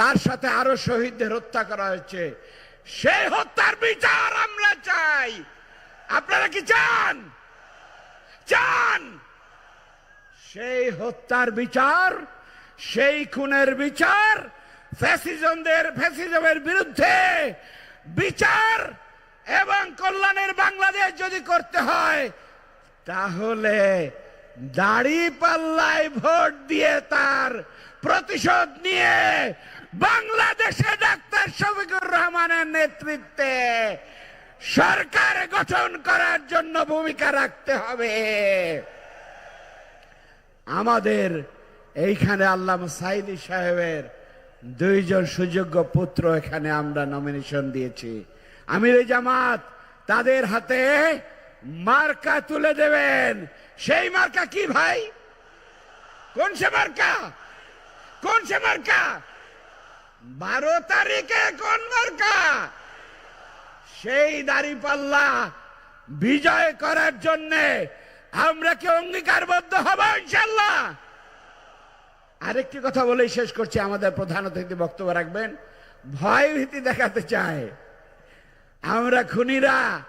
তার সাথে আরও শহীদদের হত্যা করা হয়েছে। সেই হত্যার বিচার আমরা চাই। আপনারা কি চান? চান! সেই হত্যার বিচার, সেই খুনের বিচার, ফ্যাসিজমদের, ফ্যাসিজমের বিরুদ্ধে বিচার এবং কল্যাণের বাংলাদেশ যদি করতে হয়, তাহলে দাড়ি পাল্লায় ভোট দিয়ে তার প্রতিশোধ নিয়ে বাংলাদেশে ডাক্তার শফিকুর রহমানের নেতৃত্বে সরকার গঠন করার জন্য ভূমিকা রাখতে হবে। আমাদের এইখানে আল্লাহ সাইদি সাহেবের দুইজন সুযোগ্য পুত্র এখানে আমরা নমিনেশন দিয়েছি। আমির জামাত, তাদের হাতে মার্কা তুলে দেবেন। সেই মার্কা কি ভাই? কোন সে মার্কা? কোন সে মার্কা? বারো তারিখে কোন মার্কা? সেই দাড়ি পাল্লা বিজয় করার জন্যে আমরা কি অঙ্গীকারবদ্ধ হব ইনশাল্লাহ আরেকটি কথা বলেই শেষ করছি। আমাদের প্রধান অতিথি বক্তব্য রাখবেন। ভয় ভীতি দেখাতে চায়। আমরা খুনিরা,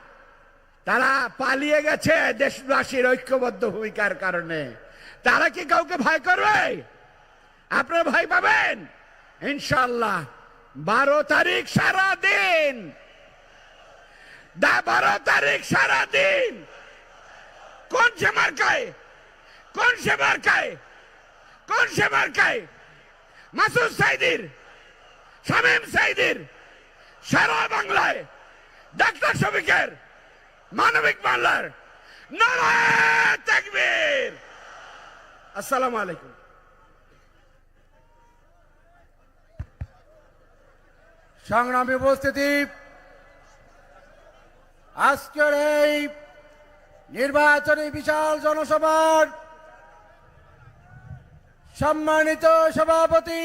তারা পালিয়ে গেছে দেশবাসীর ঐক্যবদ্ধ ভূমিকার কারণে। তারা কি কাউকে ভয় করবে? আপনারা ভয় পাবেন? ইনশাল্লাহ বারো তারিখ সারা দিন বারো তারিখ সারা দিন কোন সে মার্কায় কোন সে মার্কায় কোন সে মার্কায় মাসুদ সাইদির, শামীম সাইদির, সারা বাংলায় ডাক্তার শফিকের, মানবিক বাংলার নারায়ণ তাকবীর। আসসালামু আলাইকুম। সংগ্রামী উপস্থিতি। আজকের এই নির্বাচনী বিশাল জনসভার সম্মানিত সভাপতি,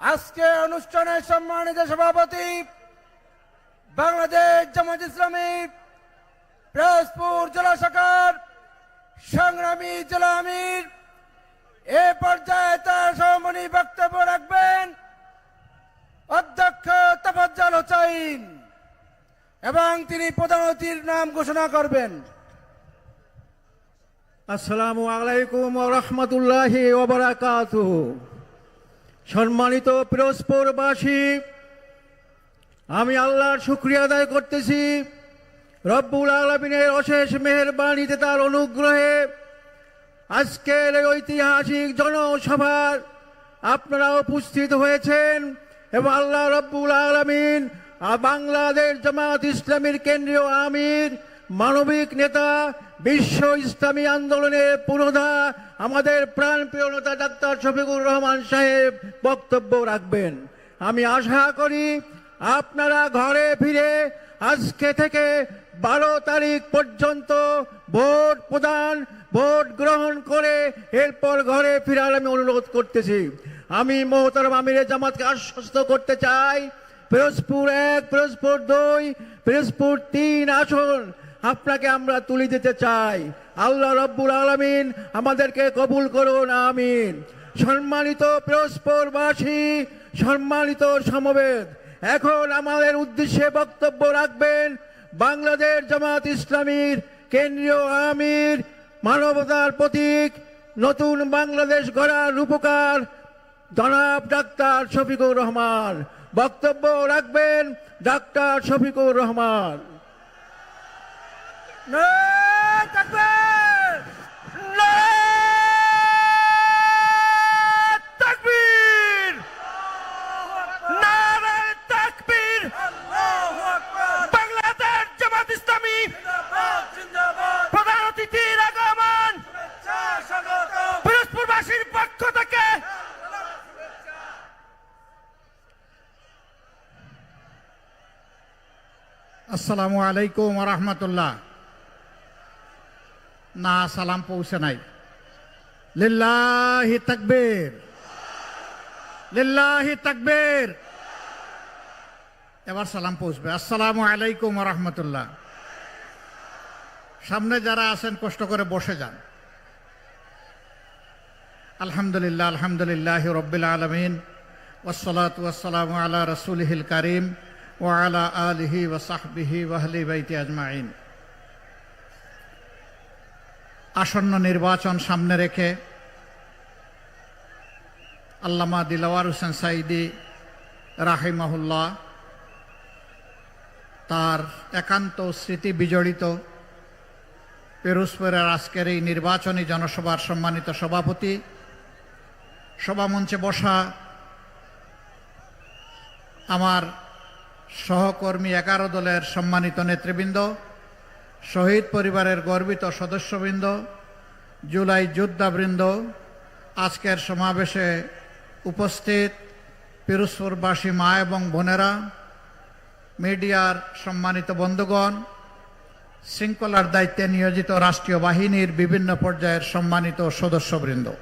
আজকে অনুষ্ঠানের সম্মানিত সভাপতি, বাংলাদেশ জামাত ইসলামী, পিরোজপুর জেলা শাখার সংগ্রামী জেলা আমির। এ পর্যায়ে তার সহমণি বক্তব্য রাখবেন অধ্যক্ষ তফজ্জাল হোসাইন। এবং তিনি প্রধান অতিথির নাম ঘোষণা করবেন। আসসালামু আলাইকুম রহমতুল্লাহ ওবরাকাত সম্মানিত পিরোজপুরবাসী, আমি আল্লাহর শুক্রিয়া আদায় করতেছি। রব্বুল আলমিনের অশেষ মেহরবানিতে তার অনুগ্রহে আজকের ঐতিহাসিক জনসভার আপনারা উপস্থিত হয়েছেন। এবং আল্লাহ রব্বুল আলমিন বাংলাদেশ জামাত ইসলামীর কেন্দ্রীয় আমির, মানবিক নেতা, বিশ্ব ইসলামী আন্দোলনের পুরোধা, আমাদের প্রাণপ্রিয় নেতা ডাক্তার শফিকুর রহমান সাহেব বক্তব্য রাখবেন। আমি আশা করি আপনারা ঘরে ফিরে আজকে থেকে বারো তারিখ পর্যন্ত ভোট প্রদান, ভোট গ্রহণ করে এরপর ঘরে ফিরার আমি অনুরোধ করতেছি। আমি মোহতারাম আমিরের জামাতকে আশ্বস্ত করতে চাই। পিরোজপুর এক, পিরোজপুর দুই, পিরোজপুর তিন আসন আপনাকে আমরা তুলে দিতে চাই। আল্লাহ রব্বুল আলমিন আমাদেরকে কবুল করুন, আমিন। সম্মানিত পিরোজপুরবাসী, সম্মানিত সমবেত, এখন আমাদের উদ্দেশ্যে বক্তব্য রাখবেন বাংলাদেশ জামাত ইসলামীর কেন্দ্রীয় আমির, মানবতার প্রতীক, নতুন বাংলাদেশ গড়ার রূপকার জনাব ডাক্তার শফিকুর রহমান বক্তব্য রাখবেন ডাক্তার শফিকুর রহমান। নারায়ণ আসসালামু আলাইকুম রহমতুল্লাহ। না, সালাম পৌঁছে নাই। লিল্লাহি তাকবীর। লিল্লাহি তাকবীর। এবার সালাম পৌঁছবে। আসসালামু আলাইকুম রহমতুল্লাহ। সামনে যারা আছেন, কষ্ট করে বসে যান। আলহামদুলিল্লাহ আলহামদুলিল্লাহ রব্বিল আলমিন। ওসলাত ওয়াসালাম আলা রসুলহিল করিম। আলা আলিহি ওসাহবিহি ওয়াহলি বাইতি আজমাইন। আসন্ন নির্বাচন সামনে রেখে আল্লামা দিলাওয়ার হোসেন সাইদি রাহিমাহুল্লাহ তার একান্ত স্মৃতি বিজড়িত পেরুসপুরের আজকের এই নির্বাচনী জনসভার সম্মানিত সভাপতি, সভামঞ্চে বসা আমার সহকর্মী এগারো দলের সম্মানিত নেতৃবৃন্দ, শহীদ পরিবারের গর্বিত সদস্যবৃন্দ, জুলাই যোদ্ধাবৃন্দ, আজকের সমাবেশে উপস্থিত পিরোজপুরবাসী মা এবং বোনেরা, মিডিয়ার সম্মানিত বন্ধুগণ, শৃঙ্খলার দায়িত্বে নিয়োজিত রাষ্ট্রীয় বাহিনীর বিভিন্ন পর্যায়ের সম্মানিত সদস্যবৃন্দ।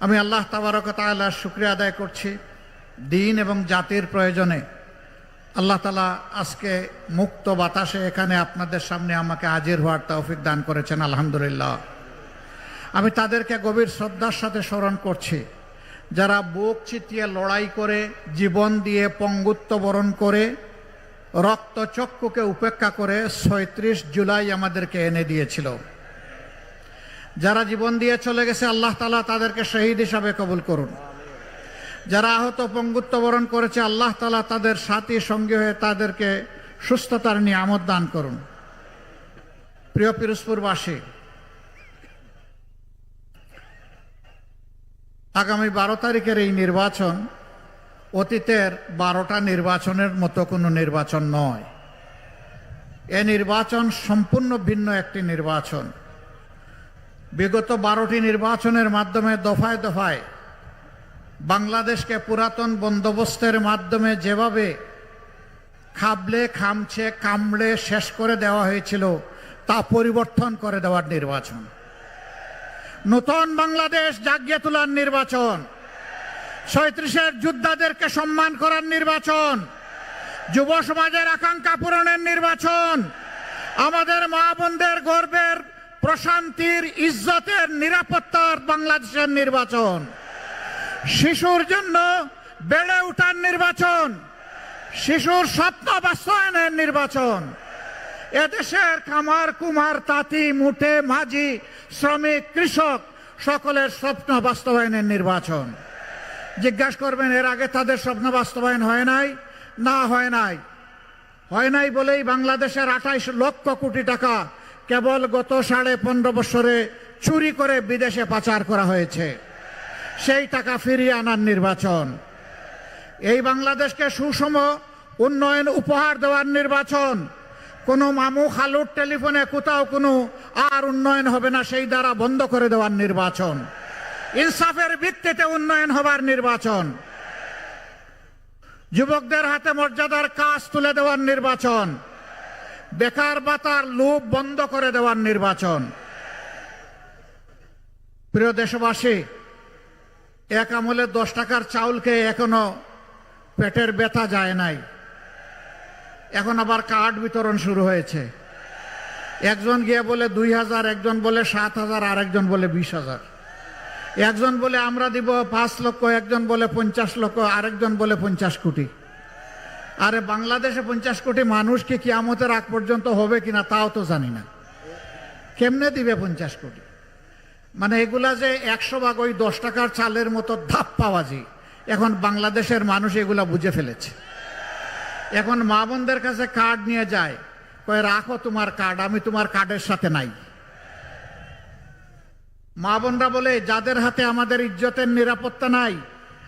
আমি আল্লাহ তাবারক তাআলার শুক্রিয়া আদায় করছি। দিন এবং জাতির প্রয়োজনে আল্লাহ তালা আজকে মুক্ত বাতাসে এখানে আপনাদের সামনে আমাকে হাজির হওয়ার তৌফিক দান করেছেন, আলহামদুলিল্লাহ। আমি তাদেরকে গভীর শ্রদ্ধার সাথে স্মরণ করছি। যারা বুক চিতিয়ে লড়াই করে, জীবন দিয়ে পঙ্গুত্ব বরণ করে রক্তচক্ষুকে উপেক্ষা করে ছয়ত্রিশ জুলাই আমাদেরকে এনে দিয়েছিল। যারা জীবন দিয়ে চলে গেছে, আল্লাহ তালা তাদেরকে শহীদ হিসাবে কবুল করুন। যারা আহত পঙ্গুত্ব বরণ করেছে, আল্লাহ তালা তাদের সাথী, সঙ্গী হয়ে তাদেরকে সুস্থতার নিয়ামত দান করুন। প্রিয় পিরোজপুরবাসী, আগামী বারো তারিখের এই নির্বাচন অতীতের বারোটা নির্বাচনের মতো কোনো নির্বাচন নয়। এ নির্বাচন সম্পূর্ণ ভিন্ন একটি নির্বাচন। বিগত বারোটি নির্বাচনের মাধ্যমে দফায় দফায় বাংলাদেশকে পুরাতন বন্দোবস্তের মাধ্যমে যেভাবে খাবলে, খামছে, কামড়ে শেষ করে দেওয়া হয়েছিল, তা পরিবর্তন করে দেওয়ার নির্বাচন। নতুন বাংলাদেশ জাগিয়ে তোলার নির্বাচন। সৈত্রিশের যোদ্ধাদেরকে সম্মান করার নির্বাচন। যুব সমাজের আকাঙ্ক্ষা পূরণের নির্বাচন। আমাদের মা বোনদের গর্বের, প্রশান্তির, ইজ্জতের, নিরাপত্তার বাংলাদেশের নির্বাচন। শিশুর জন্য বেড়ে ওঠার নির্বাচন, শিশুর স্বপ্ন বাস্তবায়নের নির্বাচন। এদেশের কামার কুমার, তাঁতি, মুঠে, মাঝি, শ্রমিক, কৃষক, সকলের স্বপ্ন বাস্তবায়নের নির্বাচন। জিজ্ঞাসা করবেন, এর আগে তাদের স্বপ্ন বাস্তবায়ন হয় নাই? না, হয় নাই। হয় নাই বলেই বাংলাদেশের আঠাইশ লক্ষ কোটি টাকা কেবল গত সাড়ে পনেরো বছরে চুরি করে বিদেশে পাচার করা হয়েছে। সেই টাকা ফিরিয়ে আনার নির্বাচন। এই বাংলাদেশকে সুষম উন্নয়ন উপহার দেওয়ার নির্বাচন। কোনো মামু খালুর টেলিফোনে কোথাও কোনো আর উন্নয়ন হবে না, সেই দ্বারা বন্ধ করে দেওয়ার নির্বাচন। ইনসাফের ভিত্তিতে উন্নয়ন হবার নির্বাচন। যুবকদের হাতে মর্যাদার কাজ তুলে দেওয়ার নির্বাচন। বেকার বাতার লোভ বন্ধ করে দেওয়ার নির্বাচন। প্রিয় দেশবাসী এক আমলে দশ টাকার চাউলকে এখনও পেটের ব্যথা যায় নাই। এখন আবার কার্ড বিতরণ শুরু হয়েছে। একজন গিয়ে বলে দুই হাজার, একজন বলে সাত হাজার, আর একজন বলে বিশ হাজার। একজন বলে আমরা দিব পাঁচ লক্ষ, একজন বলে পঞ্চাশ লক্ষ আরেকজন বলে পঞ্চাশ কোটি। আরে বাংলাদেশে পঞ্চাশ কোটি মানুষকে কি কিয়ামতের আগ পর্যন্ত হবে কিনা তাও তো জানি না। কেমনে দিবে পঞ্চাশ কোটি? মানে এগুলা যে একশো ভাগ ওই দশ টাকার চালের মতো ধাপ্পাবাজি এখন বাংলাদেশের মানুষ এগুলা বুঝে ফেলেছে। এখন মা বোনদের কাছে কার্ড নিয়ে যায়, কয়ে, রাখো তোমার কার্ড, আমি তোমার কার্ডের সাথে নাই। মা বোনরা বলে, যাদের হাতে আমাদের ইজ্জতের নিরাপত্তা নাই,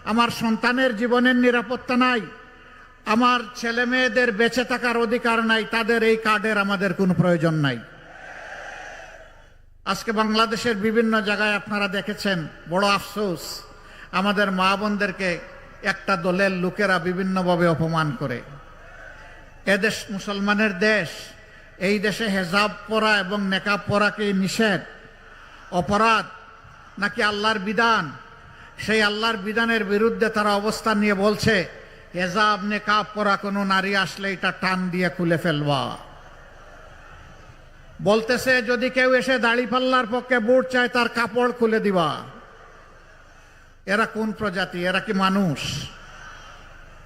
আমার সন্তানের জীবনের নিরাপত্তা নাই, আমার ছেলে মেয়েদের বেঁচে থাকার অধিকার নাই, তাদের এই কার্ডের আমাদের কোনো প্রয়োজন নাই। আজকে বাংলাদেশের বিভিন্ন জায়গায় আপনারা দেখেছেন, বড় আফসোস, আমাদের মা বোনদেরকে একটা দলের লোকেরা বিভিন্নভাবে অপমান করে। এদেশ মুসলমানের দেশ, এই দেশে হেজাব পরা এবং নেকাব পরাকে নিষেধ, অপরাধ, নাকি আল্লাহর বিধান? সেই আল্লাহর বিধানের বিরুদ্ধে তারা অবস্থান নিয়ে বলছে, হেজাব, নেকাব পরা কোনো নারী আসলে এটা টান দিয়ে খুলে ফেলবা। বলতেছে, যদি কেউ এসে দাড়ি পাল্লার পক্ষে বুট চায়, তার কাপড় খুলে দিবা। এরা কোন প্রজাতি? এরা কি মানুষ?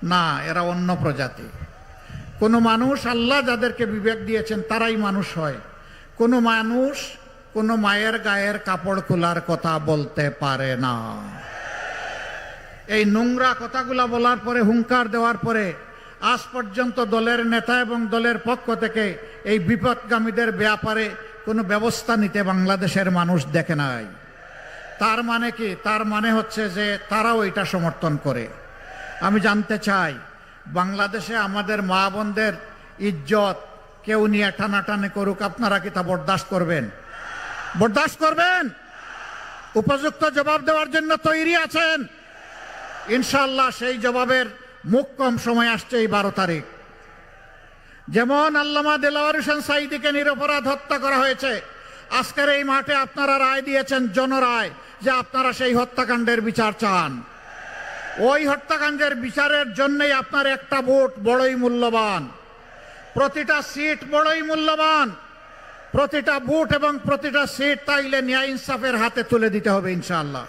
না, এরা অন্য প্রজাতি। কোনো মানুষ আল্লাহ যাদেরকে বিবেক দিয়েছেন, তারাই মানুষ হয়। কোনো মানুষ কোনো মায়ের গায়ের কাপড় খোলার কথা বলতে পারে না। এই নোংরা কথাগুলা বলার পরে, হুঙ্কার দেওয়ার পরে আজ পর্যন্ত দলের নেতা এবং দলের পক্ষ থেকে এই বিপদগামীদের ব্যাপারে কোনো ব্যবস্থা নিতে বাংলাদেশের মানুষ দেখে নাই। তার মানে কি? তার মানে হচ্ছে যে তারাও এটা সমর্থন করে। আমি জানতে চাই, বাংলাদেশে আমাদের মা বোনদের ইজ্জত কেউ নিয়ে টানাটানি করুক, আপনারা কি তা বরদাস্ত করবেন? বরদাস্ত করবেন? উপযুক্ত জবাব দেওয়ার জন্য তৈরি আছেন? ইনশাল্লাহ সেই জবাবের মুখ কম সময় আসছে এই বারো তারিখ। যেমন আল্লামা দেলাওয়ার হোসেন সাইদিকে নিরপরাধ হত্যা করা হয়েছে, আজকের এই মাঠে আপনারা রায় দিয়েছেন জনরায় যে আপনারা সেই হত্যাকাণ্ডের বিচার চান। ওই হত্যাকাণ্ডের বিচারের জন্যই আপনার একটা ভোট বড়ই মূল্যবান। প্রতিটা সিট বড়ই মূল্যবান। প্রতিটা বুট এবং প্রতিটা সিট তাইলে ন্যায় ইনসাফের হাতে তুলে দিতে হবে ইনশাআল্লাহ।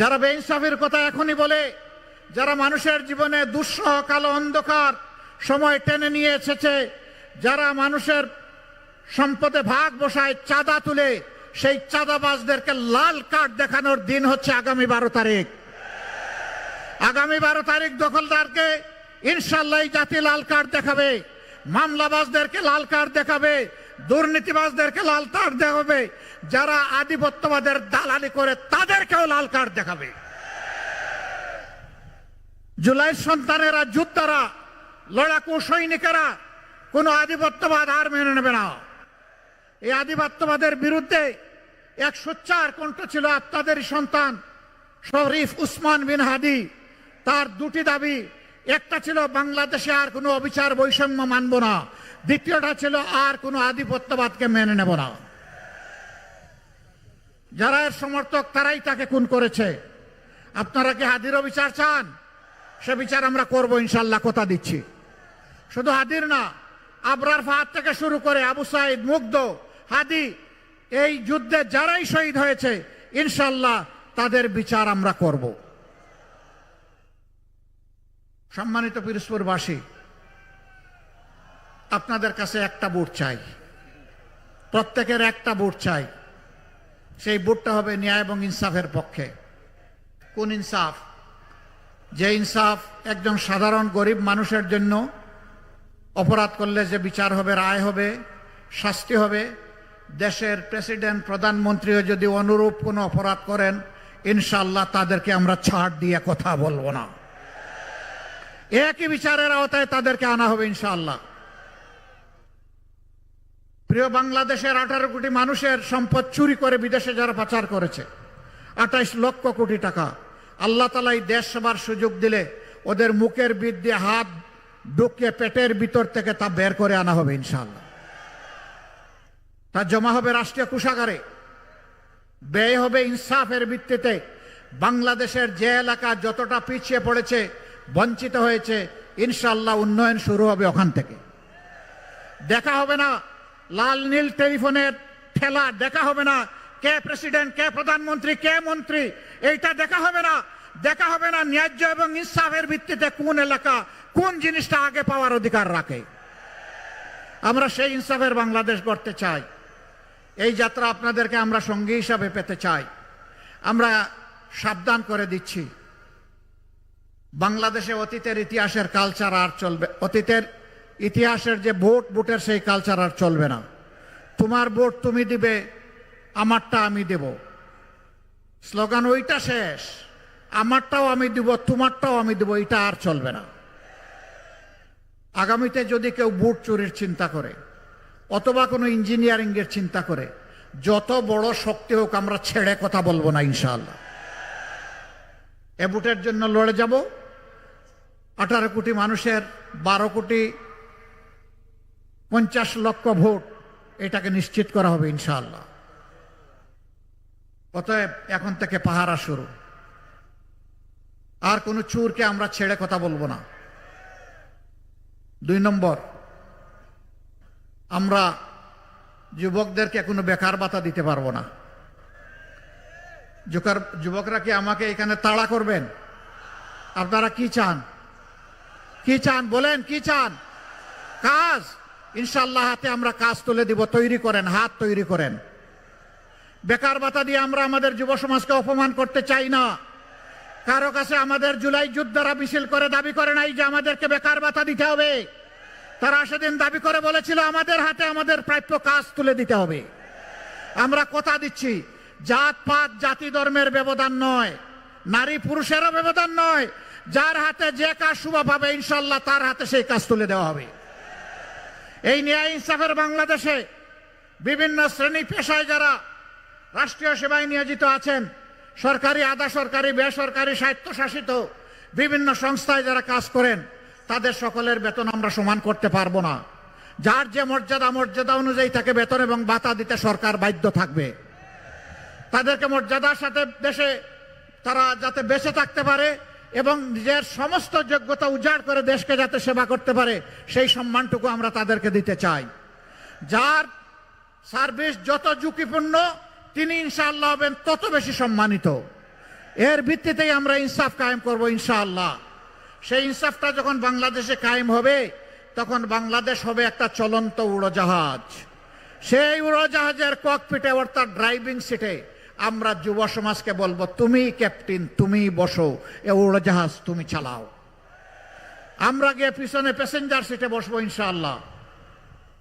যারা বেইনসাফের কথা এখনই বলে যারা মানুষের জীবনে দুঃসহ কালো অন্ধকার সময় টেনে নিয়ে এসেছে, যারা মানুষের সম্পদে ভাগ বসায় চাঁদা তুলে, সেই চাঁদাবাজদেরকে লাল কার্ড দেখানোর দিন হচ্ছে আগামী বারো তারিখ। আগামী বারো তারিখ দখলদারকে ইনশাল্লাহ জাতি লাল কার্ড দেখাবে, মামলাবাজদেরকে লাল কার্ড দেখাবে, দুর্নীতিবাজদেরকে লাল কার্ড দেখাবে, যারা আধিপত্যবাদের দালালি করে তাদেরকেও লাল কার্ড দেখাবে। জুলাই সন্তানেরা, যোদ্ধারা, লড়াকু সৈনিকেরা কোনো আধিপত্যবাদ আর মেনে নেবে না। এই আধিপত্যবাদের বিরুদ্ধে এক সোচ্চার কণ্ঠ ছিল আপনাদেরই সন্তান শরীফ উসমান বিন হাদি। তার দুটি দাবি, একটা ছিল বাংলাদেশে আর কোনো অবিচার বৈষম্য মানব না। দ্বিতীয়টা ছিল আর কোনো আধিপত্যবাদকে মেনে নেব না। যারা এর সমর্থক, তারাই তাকে খুন করেছে। আপনারা কি হাদিরও বিচার চান? সে বিচার আমরা করব, ইনশাল্লাহ, কথা দিচ্ছি। শুধু হাদির না, আবরার ফাহাদ থেকে শুরু করে আবু সাইদ, মুগ্ধ, হাদি, এই যুদ্ধে যারাই শহীদ হয়েছে, ইনশাল্লাহ, তাদের বিচার আমরা করব। সম্মানিত পিরস্পুরবাসী আপনাদের কাছে একটা বুট চাই। প্রত্যেকের একটা বুট চাই। সেই বুটটা হবে ন্যায় এবং ইনসাফের পক্ষে। কোন ইনসাফ? যে ইনসাফ একজন সাধারণ গরিব মানুষের জন্য অপরাধ করলে যে বিচার হবে, রায় হবে, শাস্তি হবে, দেশের প্রেসিডেন্ট, প্রধানমন্ত্রীও যদি অনুরূপ কোনো অপরাধ করেন ইনশাল্লাহ তাদেরকে আমরা ছাড় দিয়ে কথা বলব না। একই বিচারের আওতায় তাদেরকে আনা হবে ইনশাল্লাহ প্রিয় বাংলাদেশের আঠারো কোটি মানুষের সম্পদ চুরি করে বিদেশে যারা পাচার করেছে, আঠাইশ লক্ষ কোটি টাকা। আল্লাহ তালা এই দেশ সবার সুযোগ দিলে ওদের মুখের বৃদ্ধি হাত ঢুকিয়ে পেটের ভিতর থেকে তা বের করে আনা হবে ইনশাল্লাহ তা জমা হবে রাষ্ট্রীয় কোষাগারে। ব্যয় হবে ইনসাফের ভিত্তিতে। বাংলাদেশের যে এলাকা যতটা পিছিয়ে পড়েছে, বঞ্চিত হয়েছে ইনশাল্লাহ উন্নয়ন শুরু হবে ওখান থেকে। দেখা হবে না লাল নীল টেলিফোনের ঠেলা, দেখা হবে না কে প্রেসিডেন্ট, কে প্রধানমন্ত্রী, কে মন্ত্রী, এইটা দেখা হবে না। দেখা হবে না ন্যায্য এবং ইনসাফের ভিত্তিতে কোন এলাকা কোন জিনিসটা আগে পাওয়ার অধিকার রাখে। আমরা সেই ইনসাফের বাংলাদেশ গড়তে চাই। এই যাত্রা আপনাদেরকে আমরা সঙ্গী হিসাবে পেতে চাই। আমরা সাবধান করে দিচ্ছি। বাংলাদেশে অতীতের ইতিহাসের কালচার আর চলবে, অতীতের ইতিহাসের যে ভোট, ভোটের সেই কালচার আর চলবে না। তোমার ভোট তুমি দিবে আমারটা আমি দেব। স্লোগান ওইটা শেষ। আমারটাও আমি দিব, তোমারটাও আমি দেব, এটা আর চলবে না। আগামীতে যদি কেউ বুট চুরির চিন্তা করে, অথবা কোনো ইঞ্জিনিয়ারিং এর চিন্তা করে, যত বড় শক্তি হোক আমরা ছেড়ে কথা বলব না, ইনশাআল্লাহ। এ বুটের জন্য লড়ে যাব। আঠারো কোটি মানুষের বারো কোটি পঞ্চাশ লক্ষ ভোট, এটাকে নিশ্চিত করা হবে, ইনশাআল্লাহ। অতএব এখন থেকে পাহারা শুরু। আর কোনো চুরকে আমরা ছেড়ে কথা বলব না। দুই নম্বর, আমরা যুবকদেরকে কোনো বেকার ভাতা দিতে পারব না। যুবকরা কি আমাকে এখানে তাড়া করবেন? আপনারা কি চান? কি চান বলেন, কি চান? কাজ? ইনশাল্লাহ হাতে আমরা কাজ তুলে দিব, তৈরি করেন, হাত তৈরি করেন। বেকার ভাতা দিয়ে আমরা আমাদের যুব সমাজকে অপমান করতে চাই না। কারও কাছে আমাদের জুলাই যুদ্ধরা মিছিল করে দাবি করে নাই যে আমাদেরকে বেকার ভাতা দিতে হবে। তারা সেদিন দাবি করে বলেছিল, আমাদের হাতে আমাদের প্রাপ্য কাজ তুলে দিতে হবে। আমরা কথা দিচ্ছি, জাত, পাত, জাতি, ধর্মের ব্যবধান নয়। নারী, পুরুষেরও ব্যবধান নয়। যার হাতে যে কাজ শুভ পাবে ইনশাল্লাহ তার হাতে সেই কাজ তুলে দেওয়া হবে। এই ন্যায় ইনসাফের বাংলাদেশে বিভিন্ন শ্রেণি পেশায় যারা রাষ্ট্রীয় সেবায় নিয়োজিত আছেন। সরকারি আধা সরকারি, বেসরকারি স্বায়ত্তশাসিত বিভিন্ন সংস্থায় যারা কাজ করেন, তাদের সকলের বেতন আমরা সমান করতে পারব না। যার যে মর্যাদা মর্যাদা অনুযায়ী তাকে বেতন এবং বাতা দিতে সরকার বাধ্য থাকবে। তাদেরকে মর্যাদার সাথে দেশে, তারা যাতে বেঁচে থাকতে পারে এবং নিজের সমস্ত যোগ্যতা উজাড় করে দেশকে যাতে সেবা করতে পারে, সেই সম্মানটুকু আমরা তাদেরকে দিতে চাই। যার সার্ভিস যত ঝুঁকিপূর্ণ তিনি ইনশাআল্লাহ হবেন তত বেশি সম্মানিত। এর ভিত্তিতেই আমরা ইনসাফ কায়েম করব ইনশাআল্লাহ। সেই ইনসাফটা যখন বাংলাদেশে কায়েম হবে, তখন বাংলাদেশ হবে একটা চলন্ত উড়োজাহাজ। সেই উড়োজাহাজের ককপিটে অর্থাৎ ড্রাইভিং সিটে আমরা যুব সমাজকে বলব, তুমি ক্যাপ্টেন তুমি বসো। এ উড়োজাহাজ তুমি চালাও। আমরা গিয়ে পিছনে প্যাসেঞ্জার সিটে বসবো ইনশাআল্লাহ।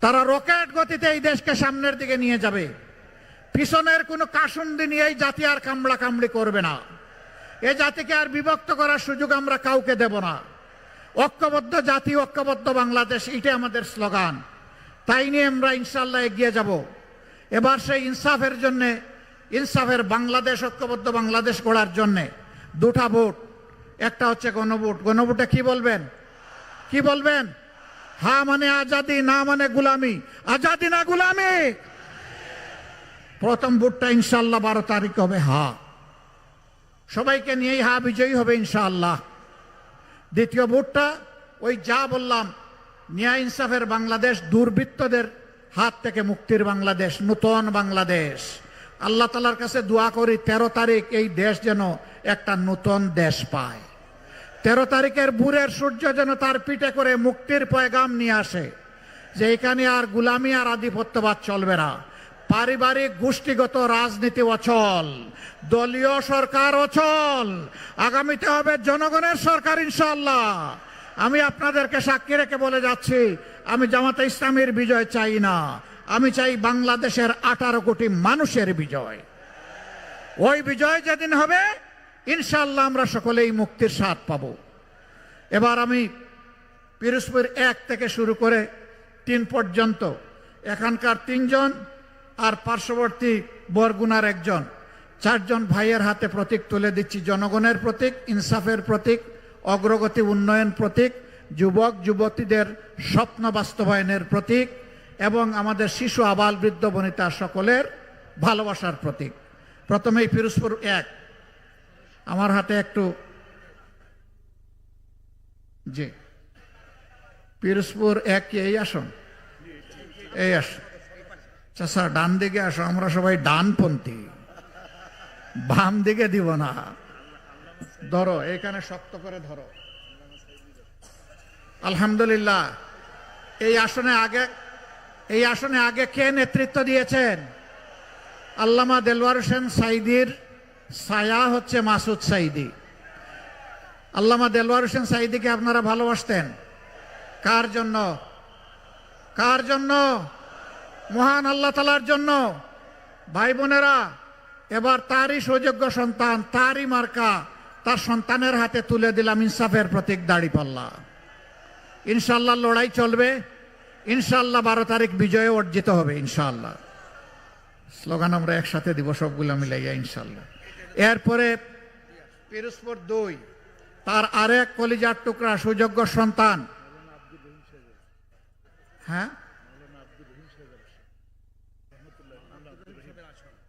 তারা রকেট গতিতে এই দেশকে সামনের দিকে নিয়ে যাবে। পিছনের কোনো কাসুন্দি নিয়ে এই জাতি আর কামড়া কামড়ি করবে না। এ জাতিকে আর বিভক্ত করার সুযোগ আমরা কাউকে দেব না। ঐক্যবদ্ধ জাতি, ঐক্যবদ্ধ বাংলাদেশ, এটাই আমাদের স্লোগান। তাই নিয়ে আমরা ইনশাল্লাহ এগিয়ে যাব। এবার সেই ইনসাফের জন্যে, ইনসাফের বাংলাদেশ, ঐক্যবদ্ধ বাংলাদেশ গড়ার জন্যে দুটা ভোট। একটা হচ্ছে গণভোট। গণভোটে কি বলবেন? কি বলবেন? হা মানে আজাদি, না মানে গুলামি। আজাদি না গুলামি! প্রথম ভোটটা ইনশাল্লাহ বারো তারিখ হবে, হা। সবাইকে নিয়েই হা, বিজয়ী হবে ইনশাআল্লাহ। দ্বিতীয় ভোটটা, ওই যা বললাম, ন্যায় ইনসাফের বাংলাদেশ, দুর্বৃত্তদের হাত থেকে মুক্তির বাংলাদেশ, নূতন বাংলাদেশ। আল্লাহ তালার কাছে দোয়া করি, তেরো তারিখ এই দেশ যেন একটা নূতন দেশ পায়। তেরো তারিখের বুরের সূর্য যেন তার পিঠে করে মুক্তির পয়গাম নিয়ে আসে, যে এখানে আর গুলামি আর আধিপত্যবাদ চলবে না। পারিবারিক গোষ্ঠীগত রাজনীতি অচল, দলীয় সরকার অচল। আগামীতে হবে জনগণের সরকার ইনশাল্লাহ আমি আপনাদেরকে সাক্ষী রেখে বলে যাচ্ছি, আমি জামাতে ইসলামের বিজয় চাই না। আমি চাই বাংলাদেশের আঠারো কোটি মানুষের বিজয়। ওই বিজয় যেদিন হবে ইনশাল্লাহ আমরা সকলেই মুক্তির স্বাদ পাব। এবার আমি পিরোজপুর এক থেকে শুরু করে তিন পর্যন্ত, এখানকার তিনজন আর পার্শ্ববর্তী বরগুনার একজন। চারজন ভাইয়ের হাতে প্রতীক তুলে দিচ্ছি। জনগণের প্রতীক, ইনসাফের প্রতীক, অগ্রগতি উন্নয়ন প্রতীক, যুবক, যুবতীদের স্বপ্ন বাস্তবায়নের প্রতীক এবং আমাদের শিশু, আবাল বৃদ্ধ, বনিতা সকলের ভালোবাসার প্রতীক। প্রথমেই পিরোজপুর এক। আমার হাতে একটু জি। পিরোজপুর এক, এই আসন। এই আসন। চাষা, ডান দিকে আসো, আমরা সবাই ডানপন্থী। বাম দিকে দিব না। ধরো, এখানে শক্ত করে ধরো। আলহামদুলিল্লাহ, এই আসনে আগে, এই আসনে আগে কে নেতৃত্ব দিয়েছেন? আল্লামা দেলওয়ার হোসেন সাইদির ছায়া হচ্ছে মাসুদ সাইদি। আল্লামা দেলওয়ার হোসেন সাইদিকে আপনারা ভালোবাসতেন? কার জন্য? কার জন্য? মহান আল্লাহ তালার জন্য ভাই বোনেরা, এবার তারই সুযোগ্য সন্তান, তারই মার্কা, তার সন্তানের হাতে তুলে দিলাম ইনসাফের প্রতীক দাড়ি পাল্লা। ইনশাল্লাহ লড়াই চলবে। ইনশাল্লাহ বারো তারিখ বিজয়ে অর্জিত হবে ইনশাল্লাহ স্লোগান আমরা একসাথে দিব, সবগুলো মিলাইয়া ইনশাল্লাহ এরপরে পিরোজপুর দুই, তার আরেক কলিজার টুকরা সুযোগ্য সন্তান। হ্যাঁ?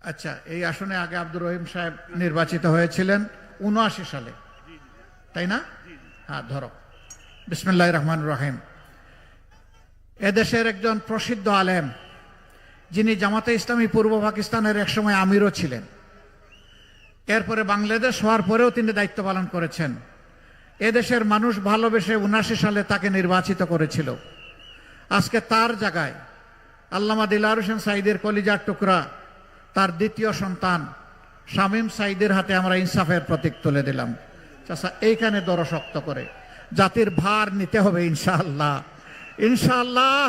আচ্ছা এই আসনে আগে আব্দুর রহিম সাহেব নির্বাচিত হয়েছিলেন উনআশি সালে। তাই না? হ্যাঁ ধরো। বিসমুল্লাহ রহমান রহিম। এদেশের একজন প্রসিদ্ধ আলেম, যিনি জামাতে ইসলামী পূর্ব পাকিস্তানের একসময় আমিরও ছিলেন। এরপরে বাংলাদেশ হওয়ার পরেও তিনি দায়িত্ব পালন করেছেন। এদেশের মানুষ ভালোবেসে উনাশি সালে তাকে নির্বাচিত করেছিল। আজকে তার জায়গায় আল্লামা দিলার হোসেন সাইদের কলিজার টুকরা তার দ্বিতীয় সন্তান, শামীম সাইদের হাতে আমরা ইনসাফের প্রতীক তুলে দিলাম। চাচা, এইখানে দরশক্ত করে। জাতির ভার নিতে হবে ইনশাআল্লাহ। ইনশাআল্লাহ,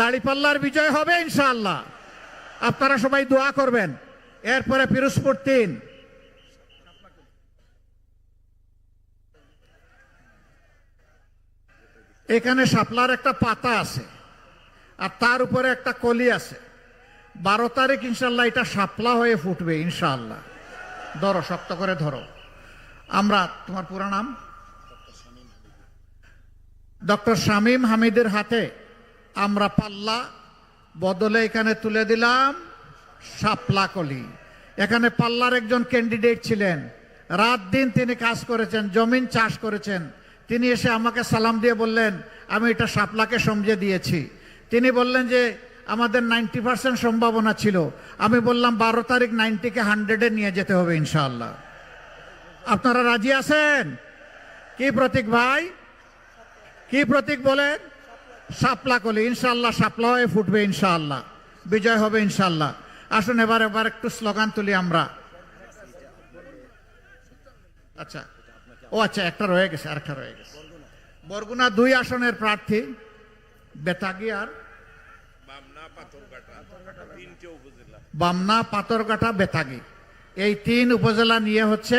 দাড়িপাল্লার বিজয় হবে ইনশাআল্লাহ। আপনারা সবাই দোয়া করবেন। এরপরে পিরোজপুর তিন। এখানে শাপলার একটা পাতা আছে, আর তার উপরে একটা কলি আছে। বারো তারিখ ইনশাল্লাহ এটা শাপলা হয়ে ফুটবে, ইনশাল্লাহ। ধরো, শক্ত করে ধরো। আমরা, তোমার পুরো নাম? ডক্টর শামীম হামিদের হাতে আমরা পাল্লা বদলে এখানে তুলে দিলাম শাপলা কলি। এখানে পাল্লার একজন ক্যান্ডিডেট ছিলেন। রাত দিন তিনি কাজ করেছেন, জমিন চাষ করেছেন। তিনি এসে আমাকে সালাম দিয়ে বললেন, আমি এটা সাপলাকে সমঝে দিয়েছি। তিনি বললেন যে আমাদের নাইনটি পার্সেন্ট সম্ভাবনা ছিল। আমি বললাম, বারো তারিখ নাইনটিকে হান্ড্রেডে নিয়ে যেতে হবে ইনশাল্লাহ আপনারা রাজি আছেন? কি প্রতীক ভাই? কি প্রতীক বলেন? সাপলা কলি। ইনশাল্লাহ সাপলা হয়ে ফুটবে ইনশাল্লাহ বিজয় হবে ইনশাল্লাহ আসুন এবার এবার একটু স্লোগান তুলি আমরা। আচ্ছা। ও আচ্ছা একটা রয়ে গেছে, আরেকটা রয়ে গেছে। বরগুনা দুই আসনের প্রার্থী, বেতাগি আর বামনা, পাথরঘাটা, বেতাগি। এই তিন উপজেলা নিয়ে হচ্ছে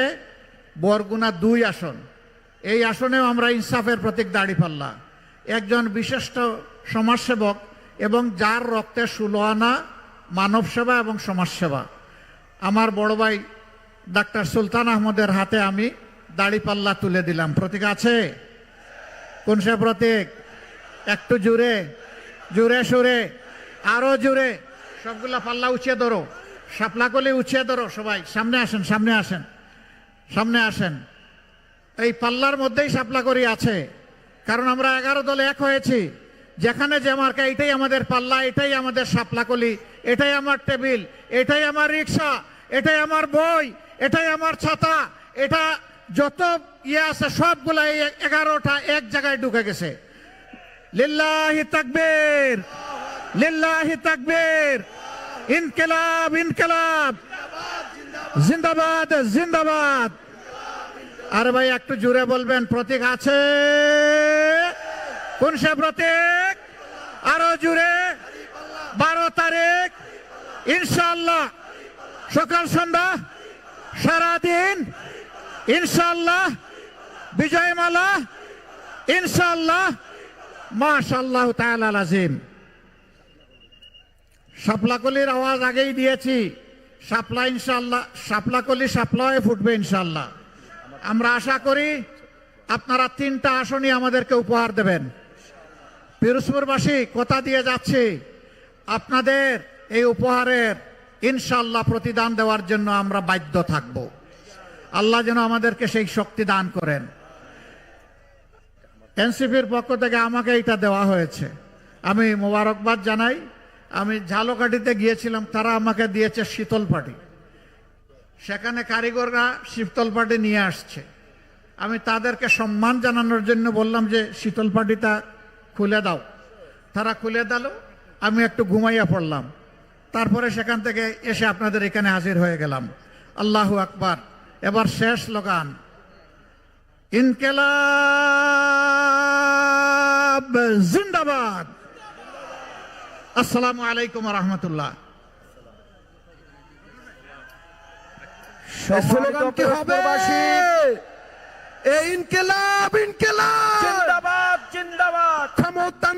বরগুনা দুই আসন। এই আসনেও আমরা ইনসাফের প্রতীক দাড়ি পাল্লা। একজন বিশিষ্ট সমাজসেবক এবং যার রক্তে ষোলো আনা মানব সেবা এবং সমাজসেবা। আমার বড় ভাই ডাক্তার সুলতান আহমদের হাতে আমি দাড়ি পাল্লা তুলে দিলাম। প্রতীক আছে? কোন সে প্রতীক? একটু জুড়ে জুড়ে সুরে। আরও জুড়ে সবগুলা পাল্লা উঁচিয়ে ধরো। শাপলা কলি উঁচিয়ে ধরো সবাই। সামনে আসেন সামনে আসেন। সামনে আসেন। এই পাল্লার মধ্যেই শাপলা করি আছে। কারণ আমরা এগারো দলে এক হয়েছি। যেখানে যে মার্কা, এটাই আমাদের পাল্লা, এটাই আমাদের শাপলা কলি এটাই আমার টেবিল, এটাই আমার রিক্সা, এটাই আমার বই, এটাই আমার ছাতা, এটা যত ইয়ে আছে সবগুলা এগারোটা এক জায়গায় ঢুকে গেছে। লিল্লাহি তাকবীর। লিল্লাহি তাকবীর। ইনকিলাব ইনকিলাব। জিন্দাবাদ জিন্দাবাদ। আরে ভাই, একটু জুড়ে বলবেন, প্রতীক আছে? কোন সে প্রতীক? আরও জুড়ে বারো তারিখ। ইনশাল্লাহ সকাল সন্ধ্যা। সারাদিন। ইনশাল্লাহ বিজয়মালা। ইনশাল্লাহ মাশাল্লাহ তাআলা আজিম সাপলাকলির আওয়াজ আগেই দিয়েছি। সাপলা ইনশাল্লাহ সাপলাকলি সাপলা হয়ে ফুটবে ইনশাল্লাহ আমরা আশা করি আপনারা তিনটা আসনই আমাদেরকে উপহার দেবেন। পিরোজপুরবাসী, কথা দিয়ে যাচ্ছি। আপনাদের এই উপহারের ইনশাল্লাহ প্রতিদান দেওয়ার জন্য আমরা বাধ্য থাকব। আল্লাহ যেন আমাদেরকে সেই শক্তি দান করেন। এনসিপির পক্ষ থেকে আমাকে এটা দেওয়া হয়েছে। আমি মোবারকবাদ জানাই। আমি ঝালকাঠিতে গিয়েছিলাম, তারা আমাকে দিয়েছে শীতল পাটি। সেখানে কারিগররা শীতল পাটি নিয়ে আসছে। আমি তাদেরকে সম্মান জানানোর জন্য বললাম যে, শীতল পাটিটা খুলে দাও। তারা খুলে দিল, আমি একটু ঘুমাইয়া পড়লাম। তারপরে সেখান থেকে এসে আপনাদের এখানে হাজির হয়ে গেলাম। আল্লাহু আকবার। এবার শেষ লোগান। ইনকেলাব, জিন্দাবাদ। আসসালামু আলাইকুম রহমতুল্লাহ। স্লোগান কি হবে? এই ইনকেলাব ইনকেলাব। জিন্দাবাদ জিন্দাবাদ। ক্ষমতা